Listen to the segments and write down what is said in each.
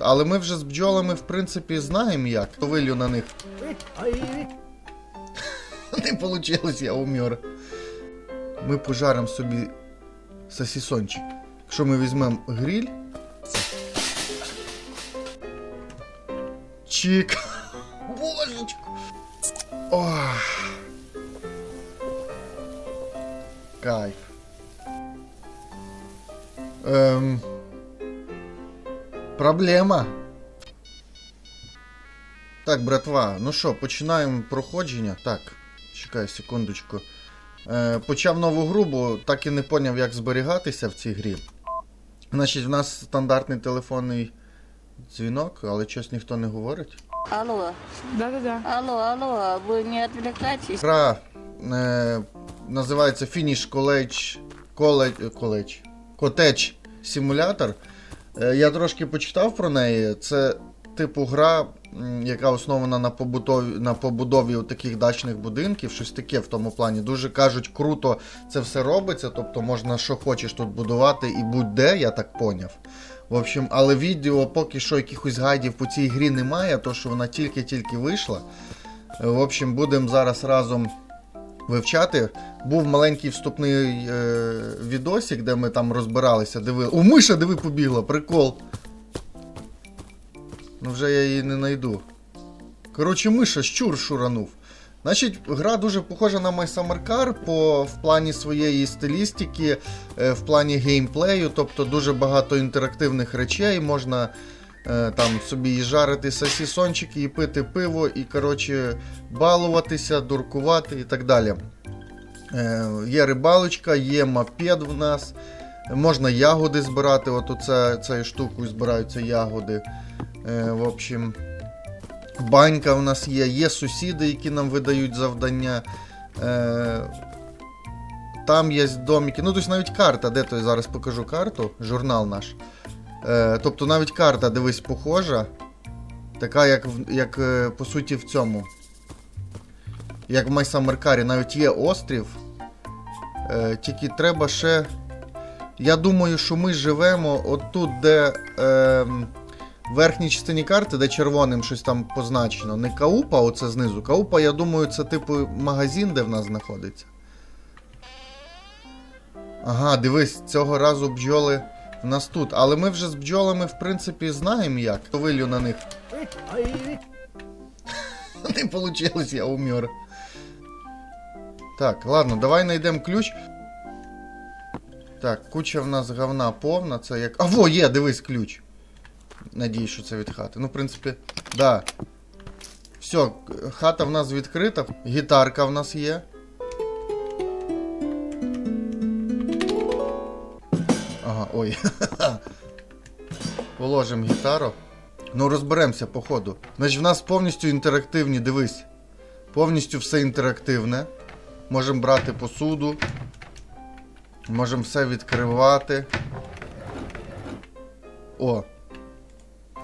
Але ми вже з бджолами, в принципі, знаємо як. Вилю на них. Не вийшло, я умер. Ми пожаримо собі сосісончик. Якщо ми візьмемо гриль. Чик. Божечку. Ох. Кайф. Ем... Проблема. Так, братва, ну що, починаємо проходження. Так, чекай секундочку. Е, почав нову гру, бо так і не поняв, як зберігатися в цій грі. Значить, в нас стандартний телефонний дзвінок, але щось ніхто не говорить. Алло, Да-да-да. алло, алло, вы не отвлекайтесь. Гра е, називається Finish College College, College Cottage Simulator. Е, я трошки почитав про неї. Це типу гра, яка основана на побудові, на побудові таких дачних будинків, щось таке в тому плані. Дуже кажуть, круто це все робиться, тобто можна що хочеш тут будувати і будь-де, я так поняв. В общем, але відео поки що якихось гайдів по цій грі немає, то що вона тільки-тільки вийшла. Е, В общем, будемо зараз разом вивчати. Був маленький вступний е, відосик, де ми там розбиралися, дивили. О, миша, диви, побігла, прикол. Ну вже я її не знайду. Коротше, миша, щур шуранув. Значить, гра дуже похожа на My Summer Car по, в плані своєї стилістики, е, в плані геймплею, тобто дуже багато інтерактивних речей. Можна там собі і жарити сосісончики, і пити пиво, і коротше балуватися, дуркувати і так далі. Е, є рибалочка, є мопед в нас. Можна ягоди збирати. От оце, цією штукою збираються ягоди. Е, в общем, банька в нас є, є сусіди, які нам видають завдання. Е, там є домики. Ну, тобто навіть карта, де то я зараз покажу карту, журнал наш. Е, тобто навіть карта, дивись, похожа. Така, як, як е, по суті в цьому. Як в Майсамеркарі, навіть є острів. Е, тільки треба ще. Я думаю, що ми живемо отут, де. Е, в верхній частині карти, де червоним щось там позначено. Не Каупа, оце знизу. Каупа, я думаю, це типу магазин, де в нас знаходиться. Ага, дивись, цього разу бджоли в нас тут. Але ми вже з бджолами, в принципі, знаємо як. Вилю на них. Не вийшло, я умер. Так, ладно, давай знайдемо ключ. Так, куча в нас говна повна, це як. А во, є, дивись ключ. Надіюсь, що це від хати. Ну, в принципі, да. Все, хата в нас відкрита, гітарка в нас є. Ага. Положимо гітару. Ну, розберемося по ходу. Значить, в нас повністю інтерактивні, дивись. Повністю все інтерактивне. Можемо брати посуду. Можемо все відкривати. О,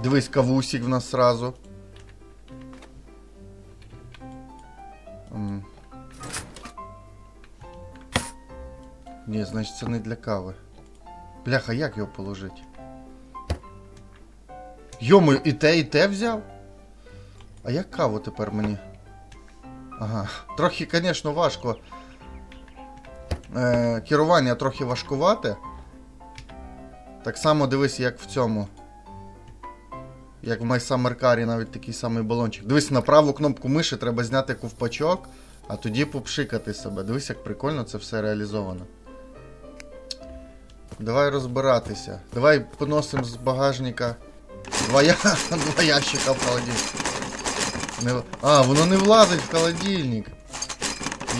Дивись, кавусік в нас сразу. Ні, значить це не для кави. Бляха, як його положити? Йому, і те, і те взяв? А як каву тепер мені? Ага. Трохи, звісно, важко. Е, керування трохи важкувате. Так само дивись, як в цьому. Як в MySummerCar навіть такий самий балончик. Дивись, на праву кнопку миші треба зняти ковпачок, а тоді попшикати себе. Дивись, як прикольно це все реалізовано. Давай розбиратися. Давай поносимо з багажника два, я... два ящика в холодильник. Не... А, воно не влазить в холодильник.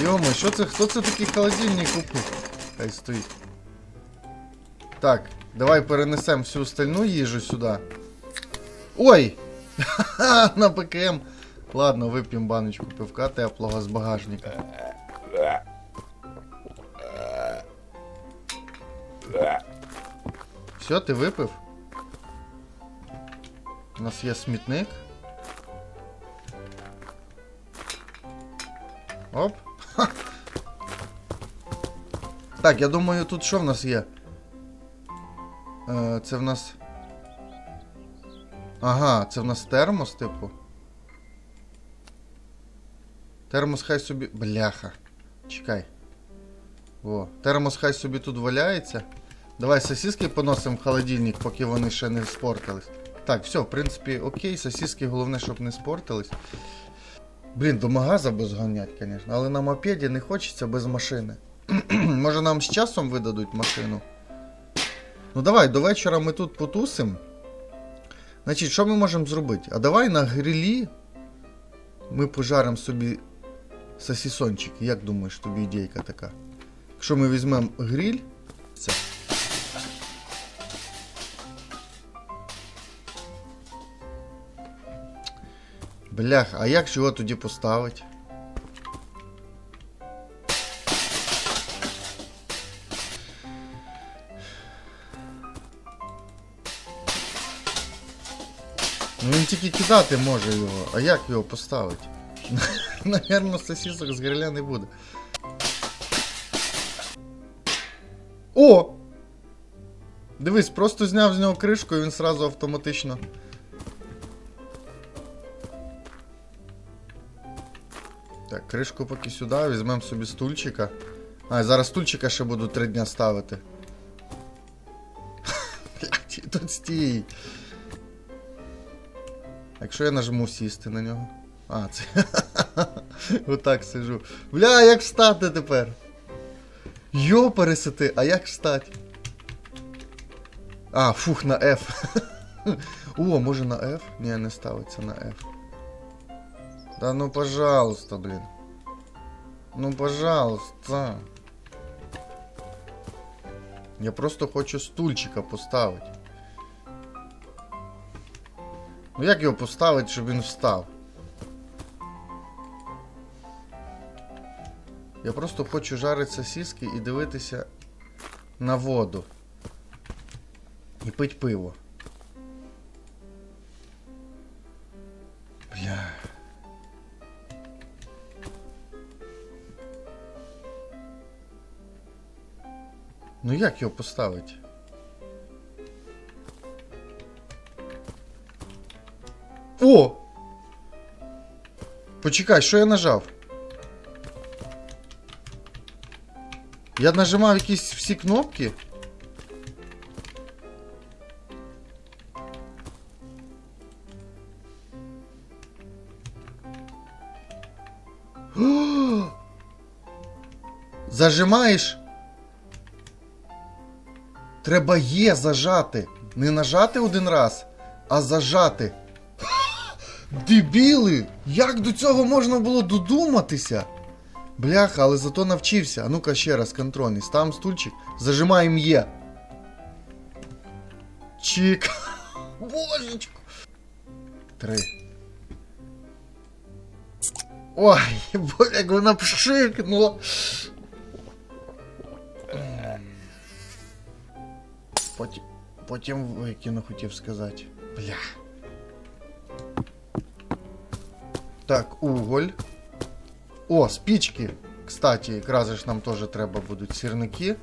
Йомо, що це? Хто це такий холодильник купив? Хай стоїть. Так, давай перенесемо всю остальну їжу сюди. Ой! На ПКМ. Ладно, вип'ємо баночку пивка теплого з багажника. Все, ти випив? У нас є смітник. Оп. Ха. Так, я думаю, тут що в нас є? Е, це в нас. Ага, це в нас термос, типу. Термос хай собі. Бляха. Чекай. О, термос хай собі тут валяється. Давай сосиски поносимо в холодильник, поки вони ще не спортились. Так, все, в принципі, окей, сосиски, головне, щоб не спортились. Блін, до магаза би зганять, звісно, але на мопеді не хочеться без машини. Може нам з часом видадуть машину? Ну давай, до вечора ми тут потусимо. Значить, що ми можемо зробити? А давай на грилі ми пожаримо собі сосісончики. Як думаєш, тобі ідейка така? Якщо ми візьмемо гриль, це. Блях, а як його тоді поставити? Ну він тільки кидати може його, а як його поставити? Наверно, сосисок з гриля не буде. О! Дивись, просто зняв з нього кришку і він сразу автоматично. Так, кришку поки сюди, візьмемо собі стульчика. А, зараз стульчика ще буду три дня ставити. Блядь, і тут стій. Якщо я нажму сісти на нього. А, це. Отак сижу. Бля, як встати тепер? Йо, пересити, а як встати? А, фух, на F. О, може на F? Ні, не ставиться на F. Да ну пожалуйста, блин. Ну пожалуйста. Я просто хочу стульчика поставити. Ну як його поставити, щоб він встав? Я просто хочу жарити сосиски і дивитися на воду. І пить пиво. Бля. Ну як його поставити? О! Почекай, що я нажав? Я нажимав якісь всі кнопки. Зажимаєш? Треба є зажати. Не нажати один раз, а зажати. Дебіли! Як до цього можна було додуматися? Бляха, але зато навчився. А ну-ка ще раз контрольний. Ставим стульчик. Зажимаємо Є. Чик. Божечко. Три. Ой, бо як вона пшикнула. Потім, потім викину, хотів сказати. Бля. Так, уголь. О, спички. Кстати, якраз ж нам теж треба будуть сірники.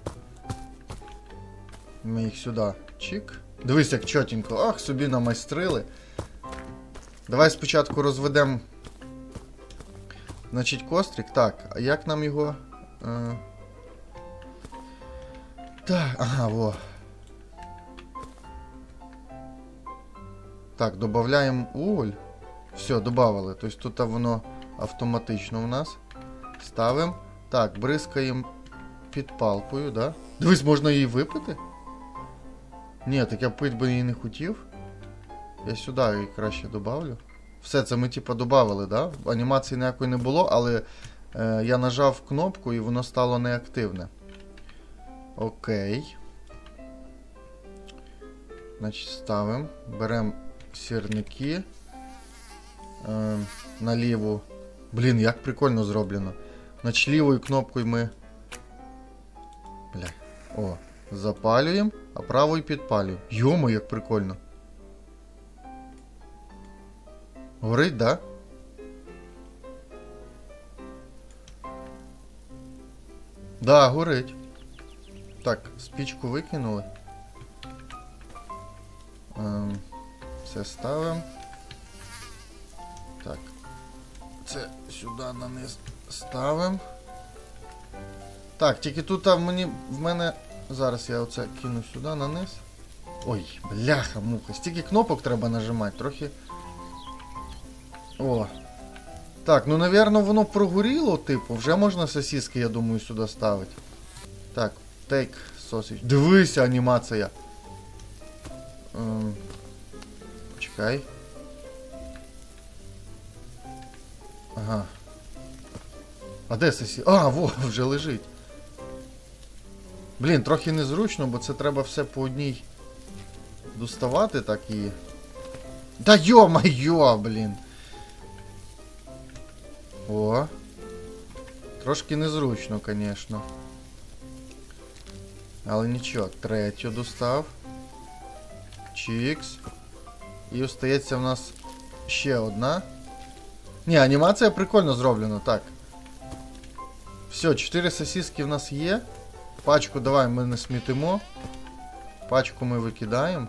Ми їх сюди. Чик. Дивись, як чотенько. Ах, собі намайстрили. Давай спочатку розведемо. Значить, кострик. Так, а як нам його. Е... Так, ага, во. Так, додаємо уголь. Все, додавали. Тобто тут воно автоматично у нас. Ставимо. Так, бризкаємо підпалкою, да? Дивись, можна її випити? Ні, так я пить би її не хотів. Я сюди її краще добавлю. Все, це ми типа додавали, да? Анімації ніякої не було, але е, я нажав кнопку і воно стало неактивне. Окей. Значить, ставимо. Беремо сірники. Е, на. Блін, як прикольно зроблено. Значить, лівою кнопкою ми. Бля. О, запалюємо, а правою підпалюємо. Йомо, як прикольно. Горить, да? Да, горить. Так, спічку викинули. Ем, Це ставимо. Так. Це сюди на низ ставимо. Так, тільки тут а, мені в мене. Зараз я оце кину сюди на низ. Ой, бляха, муха. Стільки кнопок треба нажимати, трохи. О. Так, ну навірно, воно прогоріло, типу, вже можна сосиски, я думаю, сюди ставити. Так, take sausage. Дивися, анімація. Ем, чекай. Ага. А де сосі? А, во, вже лежить. Блін, трохи незручно, бо це треба все по одній доставати так і. Да йо-майо, блін. О. Трошки незручно, звісно. Але нічого, третю достав. Чікс. І остається в нас ще одна. Ні, анімація прикольно зроблена, так. Все, 4 сосиски в нас є. Пачку давай ми не смітимо. Пачку ми викидаємо.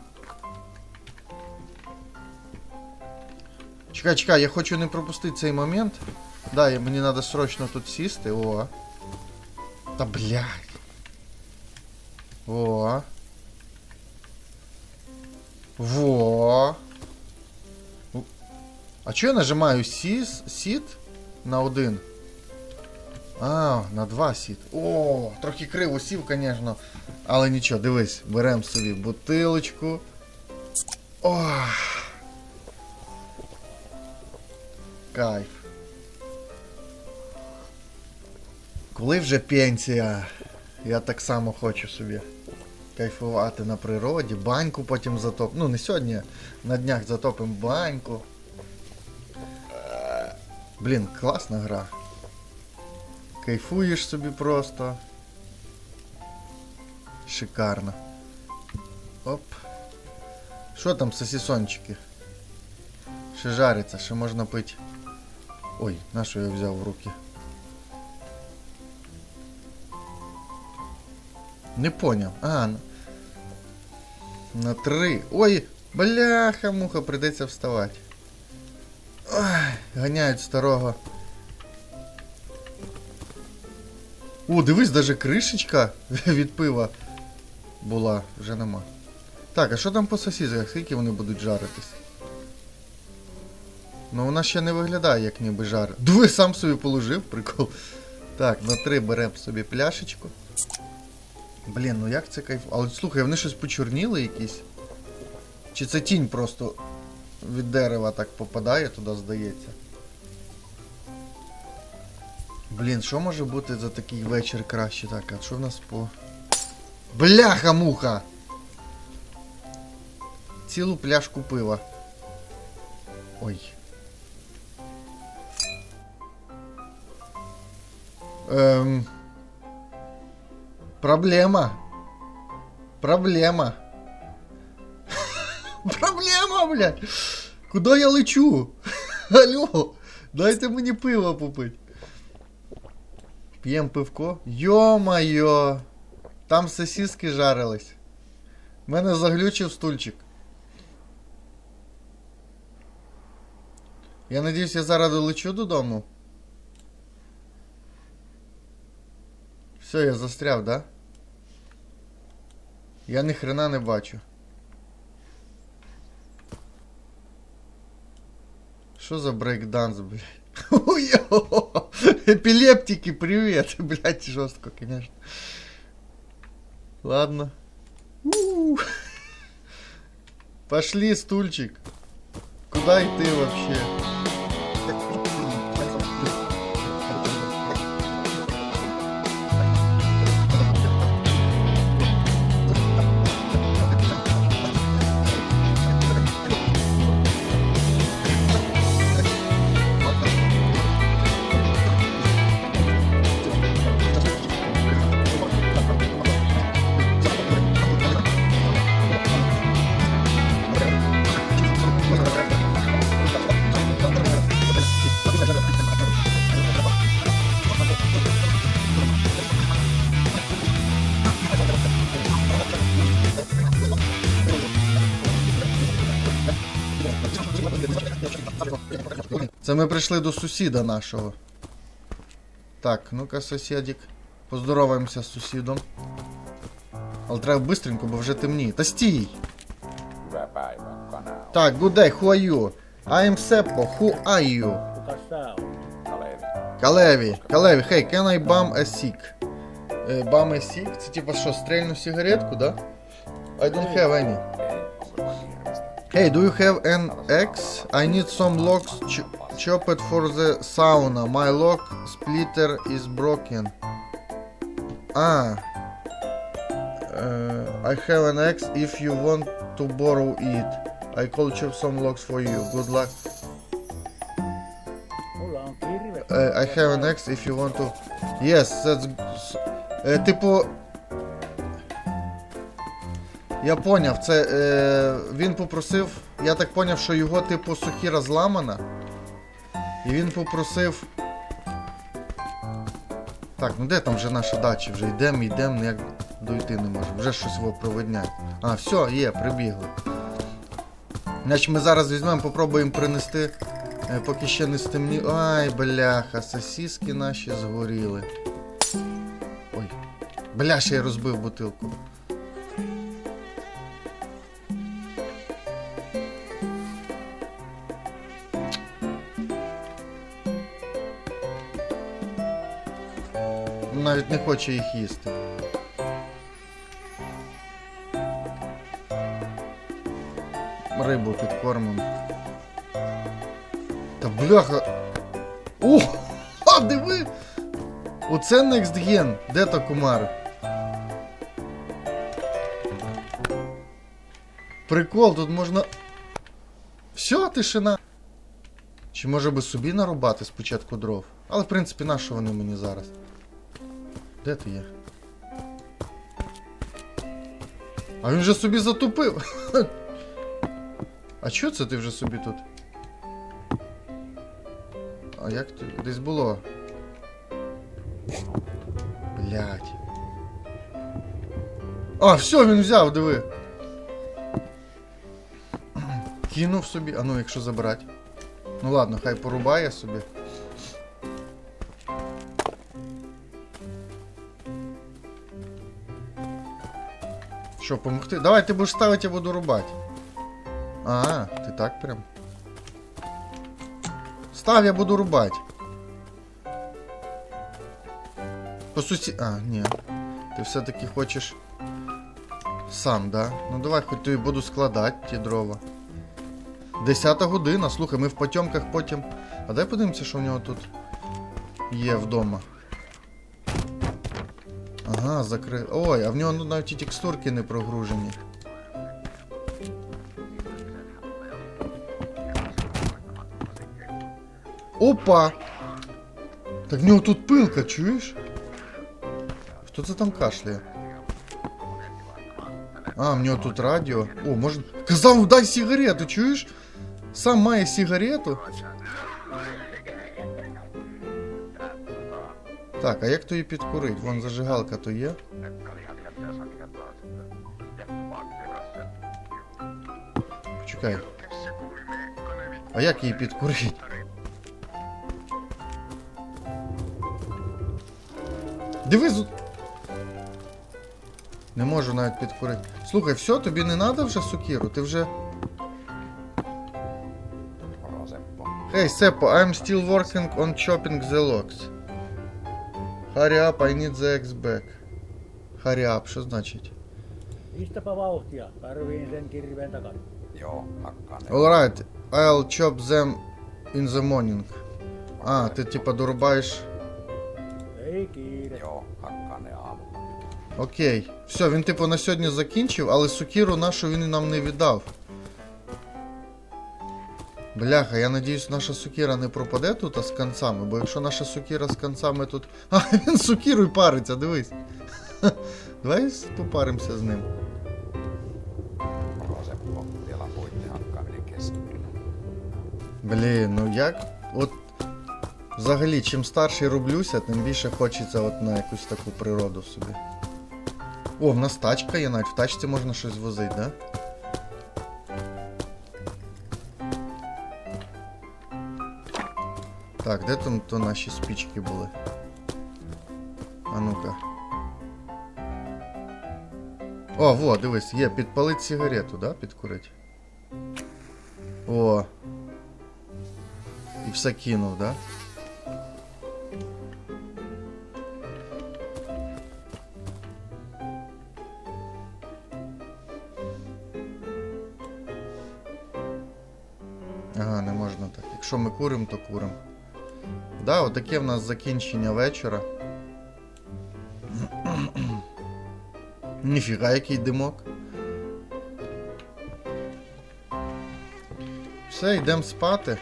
Чекай, чекай, я хочу не пропустити цей момент. Да, мені треба срочно тут сісти. О. Та блядь. О. Во. А чого я нажимаю сіт на один? А, на два сіт. О, трохи криво сів, звісно. Але нічого, дивись, беремо собі бутилочку. О. Кайф. Коли вже пенсія? Я так само хочу собі кайфувати на природі, баньку потім затоп. Ну, не сьогодні, на днях затопимо баньку. Блін, класна гра. Кайфуєш собі просто. Шикарно. Оп. Що там сосісончики? Ще жариться, ще можна пити. Ой, на що я взяв в руки? Не поняв. А, на, три. Ой, бляха, муха, прийдеться вставати. Ганяють старого. О, дивись, даже кришечка від пива була, вже нема. Так, а що там по сосісках? Скільки вони будуть жаритись? Ну вона ще не виглядає, як ніби жар. Диви, сам собі положив, прикол. Так, на три беремо собі пляшечку. Блін, ну як це кайф. Але слухай, вони щось почорніли якісь. Чи це тінь просто від дерева так попадає, туди здається. Блін, що може бути за такий вечір краще? Так, а що в нас по. Бляха-муха! Цілу пляшку пива. Ой. Ем... Проблема. Проблема. Проблема, блядь. Куда я лечу? Алло, дайте мені пиво попить. П'єм пивко. Йо-майо. Там сосиски жарились. Мене заглючив стульчик. Я надіюсь, я зараз долечу додому. Все, я застряв, да? Я ні хрена не бачу. Що за брейкданс, блядь? Эпилептики, привет. Блять, жестко, конечно. Ладно. Пошли, стульчик. Куда и ты вообще? Це ми прийшли до сусіда нашого. Так, ну-ка, сусідік. Поздороваємося з сусідом. Але треба бистренько, бо вже темніє. Та стій! Так, good day, who are you? I am Seppo, who are you? Калеві, Калеві, hey, can I bum a sick? Е, Bum a sick? Це типа що, стрельну сигаретку, да? I don't have any. Hey, do you have an X? I need some locks ch chopped for the sauna. My lock splitter is broken. Ah. Uh, I have an X if you want to borrow it. I call chop some locks for you. Good luck. Uh, I have an X if you want to. Yes, that's. Е, типу. Я поняв, це. Е, він попросив. Я так поняв, що його, типу, сокіра зламана. І він попросив. Так, ну де там вже наша дача? Вже йдемо, йдемо, ніяк дойти не можемо. Вже щось його проведняє. А, все, є, прибігли. Значить, ми зараз візьмемо, попробуємо принести. Е, Поки ще не стемні. Ай, бляха, сосиски наші згоріли. Ой. Бля, ще я розбив бутилку. Навіть не хоче їх їсти. Рибу підкормимо. Та бляха. О! А, диви! Оце Next Gen. Де та кумар? Прикол, тут можна. Все, тишина. Чи може би собі нарубати спочатку дров? Але в принципі, на що вони мені зараз? Де ти є? А він вже собі затупив. А чого це ти вже собі тут? А як ти? Десь було. Блять. А, все, він взяв, диви. Кинув собі. А ну, якщо забрати. Ну ладно, хай порубає собі. Що, помогти? Давай, ти будеш ставити, я буду рубати. А, ти так прям. Став, я буду рубати. По сусі... А, ні. Ти все-таки хочеш сам, да? Ну давай, хоч тобі буду складати ті дрова. Десята година, слухай, ми в потьомках потім. А дай подивимося, що в нього тут є вдома. Ага, закрив. Ой, а в нього ну, навіть і текстурки не прогружені. Опа! Так в нього тут пилка, чуєш? Хто це там кашляє? А, в нього тут радіо. О, може. Казав, дай сигарету, чуєш? Сам має сигарету. Так, а як то її підкурить? Вон зажигалка то є. Почекай. А як її підкурить? Дивись. Не можу навіть підкурити. Слухай, все, тобі не треба вже сукіру, ти вже. Hey Seppo, I'm still working on chopping the logs. Hurry up, I need the X back. Hurry up, що значить? Pistäpä vauhtia. Tarviin sen kirveen takana. Joo, hakkaan ne. Alright, I'll chop them in the morning. А, ти типа дорубаєш. Ei kiire. Joo, hakkaan ne aamulla. Окей. Все, він типу на сьогодні закінчив, але сукіру нашу він нам не віддав. Бляха, я надіюсь, наша сукіра не пропаде тут а з концами, бо якщо наша сукіра з концами тут. А, він з сукірою париться, дивись. Давай попаримося з ним. Блін, ну як. От взагалі, чим старший роблюся, тим більше хочеться от на якусь таку природу собі. О, в нас тачка є, навіть в тачці можна щось возити, да? Так, де там то наші спічки були? А ну-ка. О, во, дивись, є, підпалить сигарету, да? Підкурить. О. І все кинув, да? Ага, не можна так. Якщо ми куримо, то куримо. Да, отаке в нас закінчення вечора. Ніфіга, який димок. Все, йдемо спати.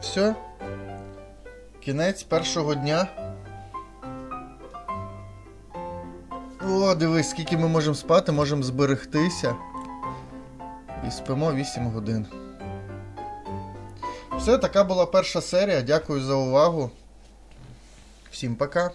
Все. Кінець першого дня. Дивись, скільки ми можемо спати, можемо зберегтися. І спимо 8 годин. Все, така була перша серія. Дякую за увагу. Всім пока.